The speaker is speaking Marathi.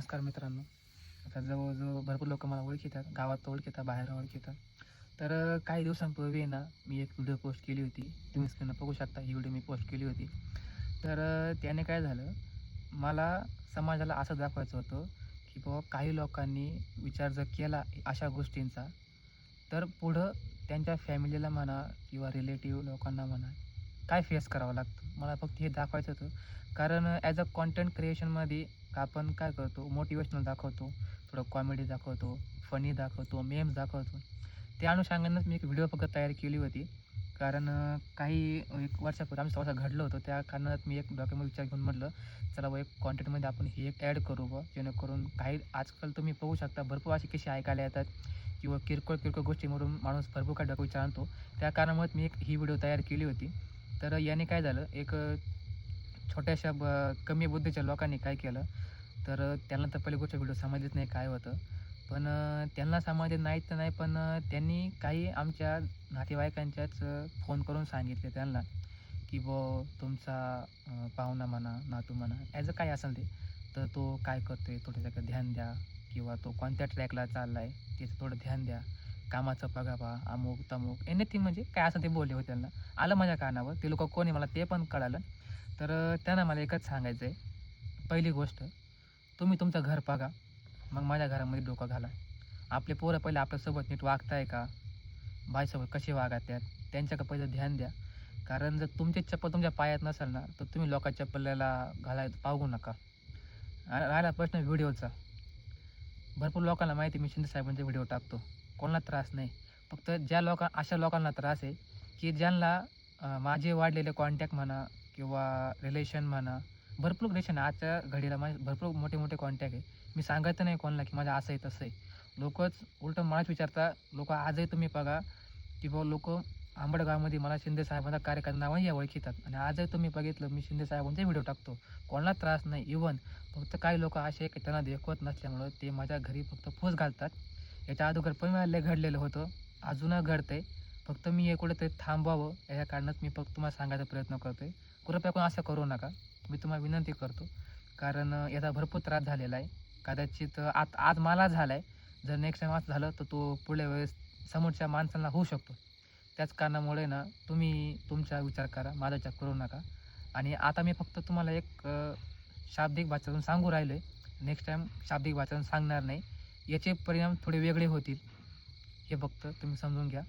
नमस्कार मित्रांनो. आता जवळजवळ भरपूर लोक मला ओळखतात गावात ओळखतात बाहेर ओळखतात. तर काही दिवसांपूर्वी ना मी एक व्हिडिओ पोस्ट केली होती. तुम्ही स्क्रीनवर बघू शकता ही व्हिडिओ मी पोस्ट केली होती. तर त्याने काय झालं मला समाजाला असं दाखवायचं होतं की बाबा काही लोकांनी विचार जर केला अशा गोष्टींचा तर पुढं त्यांच्या फॅमिलीला म्हणा किंवा रिलेटिव्ह लोकांना म्हणा काय फेस करावं लागतं? मला फक्त हे दाखवायचं होतं. कारण ॲज अ कॉन्टेंट क्रिएशनमध्ये आपण काय करतो? मोटिवेशनल दाखवतो थोडं कॉमेडी दाखवतो फनी दाखवतो मेम्स दाखवतो. त्या अनुषंगानेच मी एक व्हिडिओ फक्त तयार केली होती. कारण काही एक वर्षापूर्वी आम्ही सहसा घडलं होतं. त्या कारणात मी एक डॉक्युमेंट विचार घेऊन म्हटलं चला व एक कॉन्टेंटमध्ये आपण हे एक ॲड करू व जेणेकरून काही आजकाल तुम्ही बघू शकता भरपूर असे कसे ऐकायला येतात. किंवा किरकोळ किरकोळ गोष्टीमधून माणूस भरपूर काय डॉक्युमेंट विचारतो. त्या कारणामुळे मी एक ही व्हिडिओ तयार केली होती. तर याने काय झालं एक छोट्याशा ब कमी बुद्धीच्या लोकांनी काय केलं तर त्यांना तर पहिली गोष्ट व्हिडिओ समजलीच नाही काय होतं. पण त्यांना समजले नाहीत तर नाही पण त्यांनी काही आमच्या नातेवाईकांच्याच फोन करून सांगितले त्यांना की ब तुमचा पाहुणा म्हणा नातू म्हणा ॲज अ काय असेल ते तर तो काय करतोय थोडं त्याकडे ध्यान द्या किंवा तो कोणत्या ट्रॅकला चालला आहे त्याचं थोडं ध्यान द्या. कामाचं बघा बा अमुक तमुक एनिथिंग म्हणजे काय असं ते बोलले होते त्यांना. आलं माझ्या कानावर ते लोक कोणी मला ते पण कळालं. तर त्यांना मला एकच सांगायचं आहे पहिली गोष्ट तुम्ही तुमचं घर बघा. मग माझ्या घरामध्ये डोकं घाला. आपले पोरं पहिले आपल्यासोबत नीट वागताय का? बाईसोबत कसे वागत आहेत त्यांच्याकडे पहिलं ध्यान द्या. कारण जर तुमची चप्पल तुमच्या पायात नसेल ना तर तुम्ही लोकांच्या चप्पल्याला घालाय पाहू नका. राहिला प्रश्न व्हिडिओचा. भरपूर लोकांना माहिती मी शिंदे साहेबांचे व्हिडिओ टाकतो. कोणाला त्रास नाही. फक्त ज्या लोकां अशा लोकांना त्रास आहे की ज्यांना माझे वाढलेले कॉन्टॅक्ट म्हणा किंवा रिलेशन म्हणा भरपूर रिलेशन आहे. आजच्या घडीला माझे भरपूर मोठे मोठे कॉन्टॅक्ट आहे. मी सांगत नाही कोणाला की माझं असं आहे तसं आहे. लोकच उलटं मलाच विचारता लोक आजही तुम्ही बघा की बाबा लोक आंबडगावमध्ये मला शिंदे साहेबांचा कार्यक्रम नावाने या ओळखीतात. आणि आजही तुम्ही बघितलं मी शिंदे साहेबांचा व्हिडिओ टाकतो. कोणाला त्रास नाही. इवन फक्त काही लोक असे की त्यांना देखवत नसल्यामुळं ते माझ्या घरी फक्त फूस घालतात. याच्या अगोदर पण मला लय घडलेलं होतं. अजूनही घडतंय. फक्त मी हे कुठेतरी थांबवावं या कारणात मी फक्त तुम्हाला सांगायचा प्रयत्न करतो आहे कृपया कोण असं करू नका. मी तुम्हाला विनंती करतो. कारण याचा भरपूर त्रास झालेला आहे. कदाचित आत आज मला झाला आहे जर नेक्स्ट टाईम असं झालं तर तो पुढल्या वेळेस समोरच्या माणसांना होऊ शकतो. त्याच कारणामुळे ना तुम्ही तुमचा विचार करा. माझा विचार करू नका. आणि आता मी फक्त तुम्हाला एक शाब्दिक वाचन सांगू राहिलो आहे नेक्स्ट टाईम शाब्दिक वाचन सांगणार नाही. याचे परिणाम थोडे वेगळे होतील. हे फक्त तुम्ही समजून घ्या.